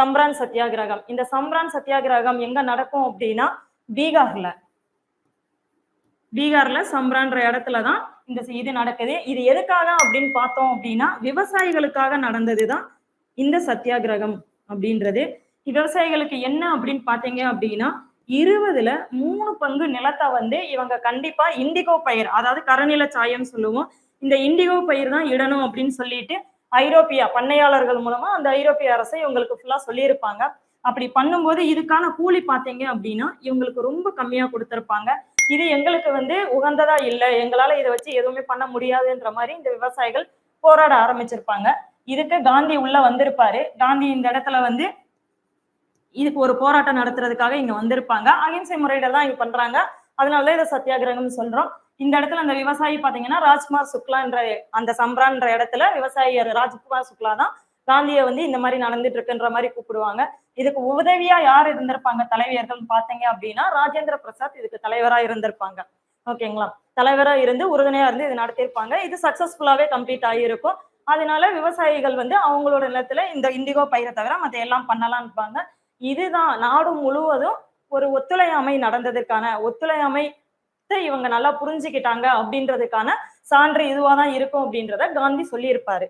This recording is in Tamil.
சம்ரான் சத்தியாகிரகம். இந்த சம்ரான் சத்தியாகிரகம் எங்க நடக்கும் அப்படின்னா பீகார்ல. பீகார்ல சம்ரான்ற இடத்துல தான் இந்த இது நடக்குது. இது எதுக்காக அப்படின்னு பார்த்தோம் அப்படின்னா விவசாயிகளுக்காக நடந்ததுதான் இந்த சத்தியாகிரகம் அப்படின்றது. விவசாயிகளுக்கு என்ன அப்படின்னு பாத்தீங்க அப்படின்னா இருபதுல மூணு பங்கு நிலத்தை வந்து இவங்க கண்டிப்பா இண்டிகோ பயிர் அதாவது கரநில சாயம் சொல்லுவோம். இந்த இண்டிகோ பயிர் தான் இடணும் அப்படின்னு சொல்லிட்டு ஐரோப்பியா பண்ணையாளர்கள் மூலமா அந்த ஐரோப்பிய அரசை இவங்களுக்கு ஃபுல்லா சொல்லியிருப்பாங்க. அப்படி பண்ணும்போது இதுக்கான கூலி பார்த்தீங்க அப்படின்னா இவங்களுக்கு ரொம்ப கம்மியா கொடுத்துருப்பாங்க. இது எங்களுக்கு வந்து உகந்ததா இல்லை. எங்களால இதை வச்சு எதுவுமே பண்ண முடியாதுன்ற மாதிரி இந்த விவசாயிகள் போராட ஆரம்பிச்சிருப்பாங்க. இதுக்கு காந்தி உள்ள வந்திருப்பாரு. காந்தி இந்த இடத்துல வந்து இதுக்கு ஒரு போராட்டம் நடத்துறதுக்காக இங்க வந்திருப்பாங்க. அகிம்சை முறையில தான் இங்க பண்றாங்க. அதனால இதை சத்தியாகிரகம் சொல்றோம். இந்த இடத்துல அந்த விவசாயி பாத்தீங்கன்னா ராஜ்குமார் சுக்லான்ற அந்த சம்ரான்ற இடத்துல விவசாயி ராஜ்குமார் சுக்லா தான். காந்தியை வந்து இந்த மாதிரி நடந்துட்டு இருக்குன்ற மாதிரி கூப்பிடுவாங்க. இதுக்கு உதவியா யார் இருந்திருப்பாங்க தலைவியர்கள் பாத்தீங்க அப்படின்னா ராஜேந்திர பிரசாத் இதுக்கு தலைவரா இருந்திருப்பாங்க. ஓகேங்களா? தலைவரா இருந்து உறுதுணையா இருந்து இது நடத்தியிருப்பாங்க. இது சக்சஸ்ஃபுல்லாவே கம்ப்ளீட் ஆகியிருக்கும். அதனால விவசாயிகள் வந்து அவங்களோட நிலத்துல இந்த இண்டிகோ பயிரை தவிர மத்த எல்லாம் பண்ணலாம் இருப்பாங்க இதுதான் நாடு முழுவதும் ஒரு ஒத்துழையாமை நடந்ததற்கான ஒத்துழையாமை இவங்க நல்லா புரிஞ்சுக்கிட்டாங்க அப்படின்றதுக்கான சான்று இதுவாதான் இருக்கும் அப்படின்றத காந்தி சொல்லியிருப்பாரு.